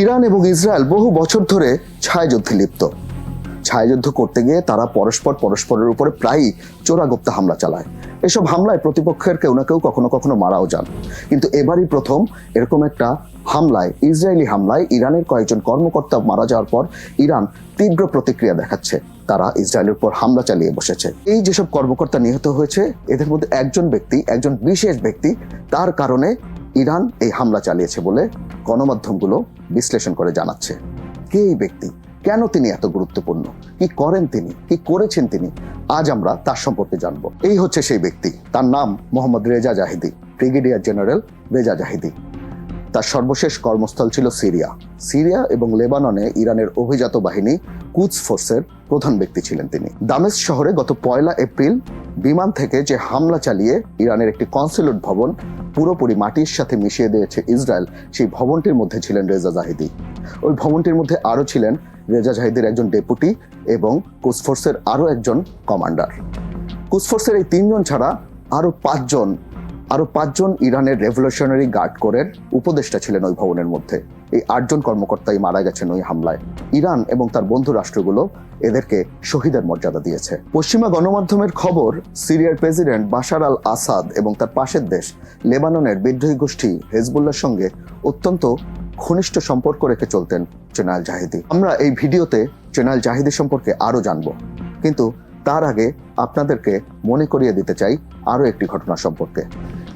Iran এবং Israel বহু বছর ধরে ছায়াযুদ্ধে লিপ্ত। ছায়াযুদ্ধ করতে গিয়ে তারা পরস্পর পরস্পরের উপরে প্রায়ই চোরাগুপ্ত হামলা চালায়। এসব হামলায় প্রতিপক্ষের কেউ না কেউ কখনো কখনো মারাও যান। কিন্তু এবারই প্রথম এরকম একটা হামলায়, ইসরায়েলি হামলায় ইরানের কয়েকজন কর্মকর্তা মারা যাওয়ার পর ইরান তীব্র প্রতিক্রিয়া দেখাচ্ছে। তারা ইসরায়েলের উপর হামলা চালিয়ে বসেছে। এই যেসব কর্মকর্তা নিহত হয়েছে, এদের মধ্যে একজন ব্যক্তি, একজন বিশেষ ব্যক্তি, তার কারণে ইরান এই হামলা চালিয়েছে বলে গণমাধ্যমগুলো বিশ্লেষণ করে জানাচ্ছে। কে এই ব্যক্তি? কেন তিনি এত গুরুত্বপূর্ণ? কি করেন তিনি? কি করেছেন তিনি? আজ আমরা তার সম্পর্কে জানব। এই হচ্ছে সেই ব্যক্তি। তার নাম Mohammad Reza Zahedi, brigadier general Reza Zahedi. তার সর্বশেষ কর্মস্থল ছিল সিরিয়া। সিরিয়া এবং লেবাননে ইরানের অভিজাত বাহিনী কুচ ফোর্সের প্রধান ব্যক্তি ছিলেন তিনি। দামেস শহরে গত পয়লা এপ্রিল বিমান থেকে যে হামলা চালিয়ে ইরানের একটি কনসুলেট ভবন পুরোপুরি মাটির সাথে মিশিয়ে দিয়েছে ইসরায়েল, সেই ভবনটির মধ্যে ছিলেন রেজা জাহিদি। ওই ভবনটির মধ্যে আরও ছিলেন রেজা জাহিদির একজন ডেপুটি এবং কুসফোর্সের আরও একজন কমান্ডার। কুসফোর্সের এই তিনজন ছাড়া আরও পাঁচজন আরও পাঁচজন ইরানের রেভলিউশনারি গার্ড কোরের উপদেষ্টা ছিলেন ওই ভবনের মধ্যে। এই আটজন কর্মকর্তাই মারা গেছেন ওই হামলায়। ইরান এবং তার বন্ধু রাষ্ট্রগুলো এদেরকে শহীদের মর্যাদা দিয়েছে। পশ্চিমা গণমাধ্যমের খবর, সিরিয়ার প্রেসিডেন্ট বাশার আল আসাদ এবং তার পাশের দেশ লেবাননের বিদ্রোহী গোষ্ঠী হেজবুল্লার সঙ্গে অত্যন্ত ঘনিষ্ঠ সম্পর্ক রেখে চলতেন জেনারেল জাহিদি। আমরা এই ভিডিওতে জেনারেল জাহিদি সম্পর্কে আরও জানব। কিন্তু তার আগে আপনাদেরকে মনে করিয়ে দিতে চাই আরও একটি ঘটনা সম্পর্কে।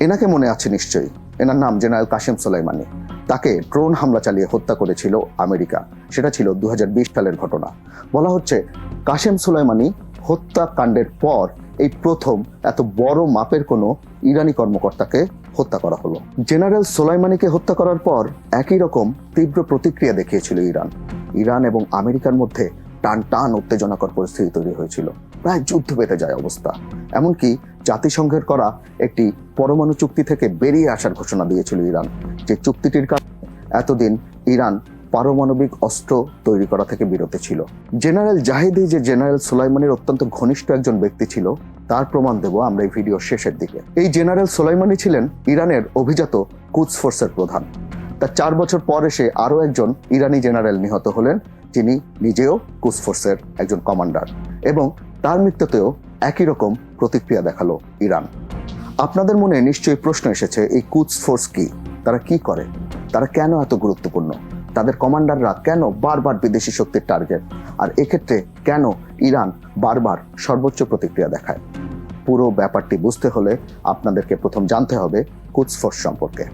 এনাকে মনে আছে নিশ্চয়ই। এনার নাম জেনারেল কাশেম সোলাইমানি। তাকে ড্রোন হামলা চালিয়ে হত্যা করেছিল আমেরিকা। সেটা ছিল দু হাজার বিশ সালের ঘটনা। বলা হচ্ছে কাশেম সুলাইমানি হত্যাকাণ্ডের পর এই প্রথম এত বড় মাপের কোনো ইরানি কর্মকর্তাকে হত্যা করা হলো। জেনারেল সোলাইমানিকে হত্যা করার পর একই রকম তীব্র প্রতিক্রিয়া দেখিয়েছিল ইরান। ইরান এবং আমেরিকার মধ্যে টান টান উত্তেজনাকর পরিস্থিতি তৈরি হয়েছিল। প্রায় যুদ্ধ পেতে যায় অবস্থা। এমনকি জাতিসংঘের করা একটি পরমাণু চুক্তি থেকে বেরিয়ে আসার ঘোষণা দিয়েছিল ইরান। যে চুক্তিটির কারণে এতদিন ইরান পারমাণবিক অস্ত্র তৈরি করা থেকে বিরত ছিল। জেনারেল জাহিদি যে জেনারেল সুলাইমানির অত্যন্ত ঘনিষ্ঠ একজন ব্যক্তি ছিল, তার প্রমাণ দেব আমরা এই ভিডিও শেষের দিকে। এই জেনারেল সোলাইমানি ছিলেন ইরানের অভিজাত কুচ ফোর্সের প্রধান। তার চার বছর পর এসে আরও একজন ইরানি জেনারেল নিহত হলেন, যিনি নিজেও কুচ ফোর্সের একজন কমান্ডার। এবং তার মৃত্যুতেও একই রকম প্রতিক্রিয়া দেখাল ইরান। আপনাদের মনে নিশ্চয়ই প্রশ্ন এসেছে, এই কুচ ফোর্স কি? তারা কি করে? তারা কেন এত গুরুত্বপূর্ণ? তাদের কমান্ডাররা কেন বারবার বিদেশি শক্তির টার্গেট? আর এক্ষেত্রে কেন ইরান বারবার সর্বোচ্চ প্রতিক্রিয়া দেখায়? পুরো ব্যাপারটি বুঝতে হলে আপনাদেরকে প্রথম জানতে হবে কুচ ফোর্স সম্পর্কে।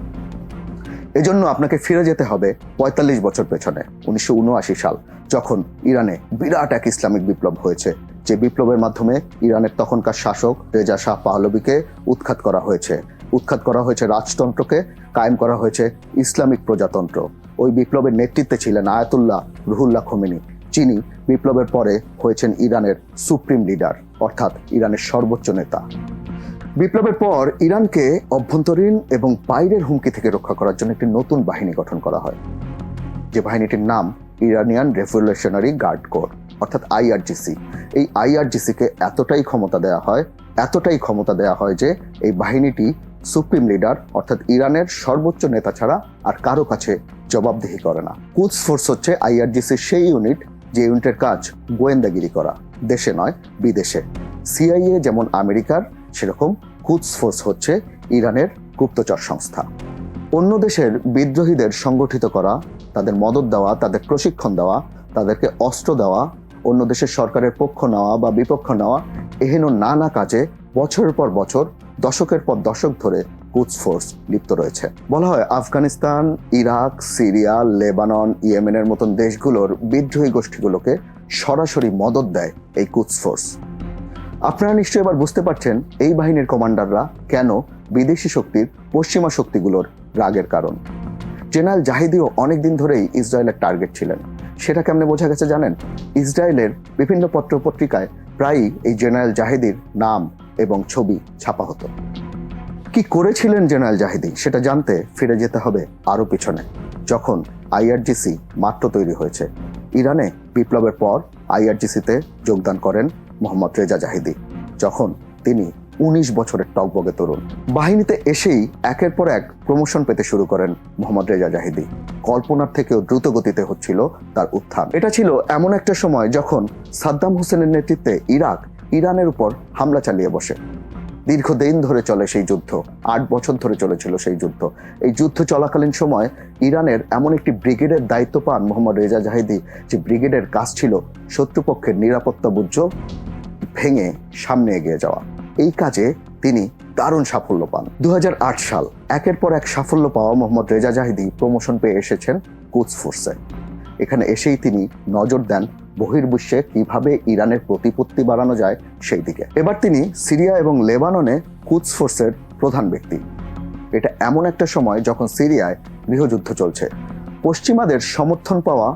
এজন্য আপনাকে ফিরে যেতে হবে পঁয়তাল্লিশ বছর পেছনে, উনিশশো উনআশি সাল, যখন ইরানে বিরাট এক ইসলামিক বিপ্লব হয়েছে। যে বিপ্লবের মাধ্যমে ইরানের তখনকার শাসক রেজা শাহ পাহলবিকে উৎখাত করা হয়েছে। উৎখাত করা হয়েছে রাজতন্ত্রকে, কায়েম করা হয়েছে ইসলামিক প্রজাতন্ত্র। ওই বিপ্লবের নেতৃত্বে ছিলেন আয়াতুল্লাহ রুহুল্লাহ খোমেনি, যিনি বিপ্লবের পরে হয়েছেন ইরানের সুপ্রিম লিডার, অর্থাৎ ইরানের সর্বোচ্চ নেতা। বিপ্লবের পর ইরানকে অভ্যন্তরীণ এবং বাইরের হুমকি থেকে রক্ষা করার জন্য একটি নতুন বাহিনী গঠন করা হয়। যে বাহিনীটির নাম ইরানিয়ান রেভলিউশনারি গার্ড কোর। অর্থাৎ আইআরজিসি এই আইআরজিসিকে এতটাই ক্ষমতা দেওয়া হয়, এতটাই ক্ষমতা দেওয়া হয় যে এই বাহিনীটি সুপ্রিম লিডার অর্থাৎ ইরানের সর্বোচ্চ নেতা ছাড়া আর কারও কাছে জবাবদিহি করে না। কুচ ফোর্স হচ্ছে আইআরজিসির সেই ইউনিট যে ইউনিটের কাজ গোয়েন্দাগিরি করা, দেশে নয়, বিদেশে। সিআইএ যেমন আমেরিকার, সেরকম কুচ ফোর্স হচ্ছে ইরানের গুপ্তচর সংস্থা। অন্য দেশের বিদ্রোহীদের সংগঠিত করা, তাদের মদত দেওয়া, তাদের প্রশিক্ষণ দেওয়া, তাদেরকে অস্ত্র দেওয়া অন্য দেশের সরকারের পক্ষ নেওয়া বা বিপক্ষ নেওয়া এহেন নানা কাজে বছরের পর বছর, দশকের পর দশক ধরে কুচ ফোর্স লিপ্ত রয়েছে। বলা হয় আফগানিস্তান, ইরাক, সিরিয়া, লেবানন, ইয়েমেনের মতন দেশগুলোর বিদ্রোহী গোষ্ঠীগুলোকে সরাসরি মদত দেয় এই কুচ ফোর্স। আপনারা নিশ্চয়ই এবার বুঝতে পারছেন এই বাহিনীর কমান্ডাররা কেন বিদেশি শক্তির পশ্চিমা শক্তিগুলোর রাগের কারণ। জেনারেল জাহিদিও অনেকদিন ধরেই ইসরায়েলের টার্গেট ছিলেন। সেটা কেমনে বোঝা গেছে জানেন? ইসরায়েলের বিভিন্ন পত্র পত্রিকায় প্রায়ই এই জেনারেল জাহিদির নাম এবং ছবি ছাপা হতো। কি করেছিলেন জেনারেল জাহিদি সেটা জানতে ফিরে যেতে হবে আরও পিছনে, যখন আইআরজিসি মাত্র তৈরি হয়েছে। ইরানে বিপ্লবের পর আইআরজিসিতে যোগদান করেন মোহাম্মদ রেজা জাহিদি, যখন তিনি উনিশ বছরের টকবগে তরুণ। বাহিনীতে এসেই একের পর এক প্রমোশন পেতে শুরু করেন মোহাম্মদ রেজা জাহিদি। কল্পনার থেকেও দ্রুত গতিতে হচ্ছিল তার উত্থান। এটা ছিল এমন একটা সময় যখন সাদ্দাম হোসেনের নেতৃত্বে ইরাক ইরানের উপর হামলা চালিয়ে বসে। দীর্ঘদিন ধরে চলে সেই যুদ্ধ, আট বছর ধরে চলেছিল সেই যুদ্ধ। এই যুদ্ধ চলাকালীন সময় ইরানের এমন একটি ব্রিগেডের দায়িত্ব পান মোহাম্মদ রেজা জাহিদি। যে ব্রিগেডের কাজ ছিল শত্রুপক্ষের নিরাপত্তা বুজ্জ ভেঙে সামনে এগিয়ে যাওয়া। এই কাজে তিনি দারুণ সাফল্য পান। দু সাল, একের পর এক সাফল্য পাওয়া মোহাম্মদ রেজা জাহিদি প্রমোশন পেয়ে এসেছেন কুচ ফোর্সে এখানে এসেই তিনি নজর দেন বহির্বিশ্বে কীভাবে ইরানের প্রতিপত্তি বাড়ানো যায় সেই দিকে। এবার তিনি সিরিয়া এবং লেবাননে কুচ ফোর্সের প্রধান ব্যক্তি। এটা এমন একটা সময় যখন সিরিয়ায় গৃহযুদ্ধ চলছে। পশ্চিমাদের সমর্থন পাওয়া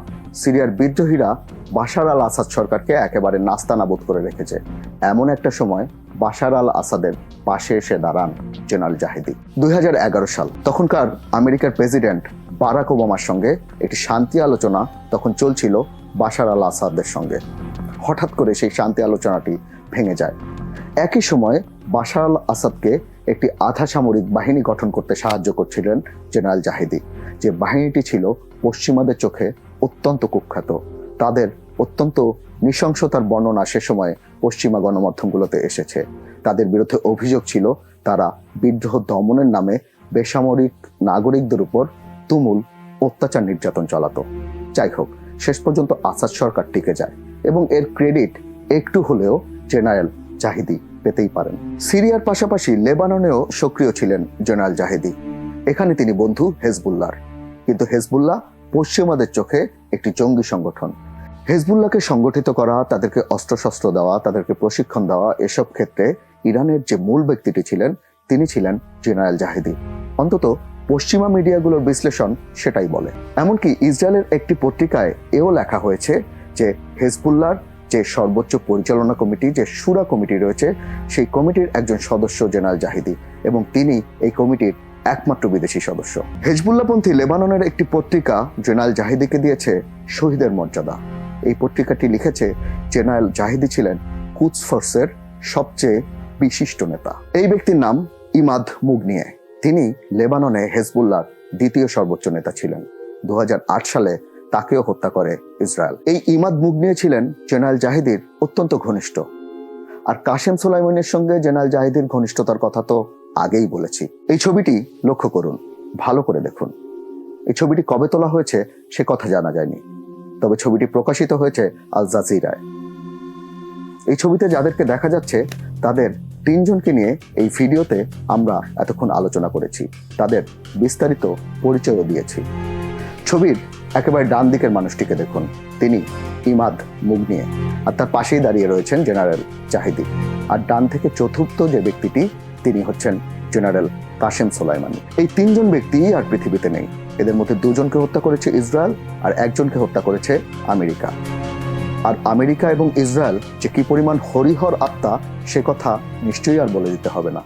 সিরিয়ার বিদ্রোহীরা বাশার আল আসাদ সরকারকে একেবারে নাস্তানাবুদ করে রেখেছে। এমন একটা সময় বাশার আল আসাদের পাশে এসে দাঁড়ান জেনারেল জাহিদি। দুই হাজার এগারো সাল, তখনকার আমেরিকার প্রেসিডেন্ট বারাক ওবামার সঙ্গে একটি শান্তি আলোচনা তখন চলছিল বাশার আল আসাদের সঙ্গে। হঠাৎ করে সেই শান্তি আলোচনাটি ভেঙে যায়। একই সময় বাশার আল আসাদকে একটি আধা সামরিক বাহিনী গঠন করতে সাহায্য করছিলেন জেনারেল জাহিদি। যে বাহিনীটি ছিল পশ্চিমাদের চোখে অত্যন্ত কুখ্যাত। তাদের অত্যন্ত নৃশংসতার বর্ণনা সে সময় পশ্চিমা গণমাধ্যমগুলোতে এসেছে। তাদের বিরুদ্ধে অভিযোগ ছিল, তারা বিদ্রোহ দমনের নামে বেসামরিক নাগরিকদের উপর তুমুল অত্যাচার নির্যাতন চালাতো। যাই হোক, শেষ পর্যন্ত আসাদ সরকার টিকে যায় এবং এর ক্রেডিট একটু হলেও জেনারেল জাহিদি পেতেই পারেন। সিরিয়ার পাশাপাশি লেবাননেও সক্রিয় ছিলেন জেনারেল জাহিদি। এখানে তিনি বন্ধু হেজবুল্লাহর। কিন্তু হেজবুল্লাহ পশ্চিমাদের চোখে একটি জঙ্গি সংগঠন। হেজবুল্লাহকে সংগঠিত করা, তাদেরকে অস্ত্রশস্ত্র দেওয়া, তাদেরকে প্রশিক্ষণ দেওয়া, এসব ক্ষেত্রে ইরানের যে মূল ব্যক্তিটি ছিলেন, তিনি ছিলেন জেনারেল জাহিদি। অন্তত পশ্চিমা মিডিয়াগুলোর বিশ্লেষণ সেটাই বলে। এমনকি ইসরায়েলের একটি পত্রিকায় এও লেখা হয়েছে যে হেজবুল্লাহর যে সর্বোচ্চ পরিচালনা কমিটি, যে সুরা কমিটি রয়েছে, সেই কমিটির একজন সদস্য জেনারেল জাহিদি এবং তিনি এই কমিটির একমাত্র বিদেশি সদস্য। হেজবুল্লাহপন্থী লেবাননের একটি পত্রিকা জেনারেল জাহিদিকে দিয়েছে শহীদের মর্যাদা। এই পত্রিকাটি লিখেছে জেনারেল জাহিদি ছিলেন কুচ ফোর্সের সবচেয়ে বিশিষ্ট নেতা। এই ব্যক্তির নাম ইমাদ মুগনিয়ে। তিনি লেবাননে হেজবুল্লাহর দ্বিতীয় সর্বোচ্চ নেতা ছিলেন। দু সালে তাকেও হত্যা করে ইসরায়েল। এই ইমাদ মুগনিয়ে ছিলেন জেনারেল জাহিদির অত্যন্ত ঘনিষ্ঠ। আর কাশেম সোলাইমানের সঙ্গে জেনারেল জাহিদির ঘনিষ্ঠতার কথা তো আগেই বলেছি। এই ছবিটি লক্ষ্য করুন, ভালো করে দেখুন। এই ছবিটি কবে তোলা হয়েছে সে কথা জানা যায়নি। তবে ছবিটি প্রকাশিত হয়েছে আল জাজিরায়। এই ছবিতে যাদেরকে দেখা যাচ্ছে, তাদের তিনজনকে নিয়ে এই ভিডিওতে আমরা এতক্ষণ আলোচনা করেছি। তাদের বিস্তারিত পরিচয়ও দিয়েছি। ছবির একেবারে ডান দিকের মানুষটিকে দেখুন। তিনি ইমাদ মুগনিয়ে আর তার পাশেই দাঁড়িয়ে রয়েছেন জেনারেল জাহিদি। আর ডান থেকে চতুর্থ যে ব্যক্তিটি, তিনি হচ্ছেন জেনারেল কাশেম সোলাইমানি। এই তিনজন ব্যক্তি আর পৃথিবীতে নেই। এদের মধ্যে দুজনকে হত্যা করেছে ইসরায়েল আর একজনকে হত্যা করেছে আমেরিকা। আর আমেরিকা এবং ইসরায়েল যে কি পরিমাণ হরিহর আত্মা, সে কথা নিশ্চয়ই আর বলে দিতে হবে না।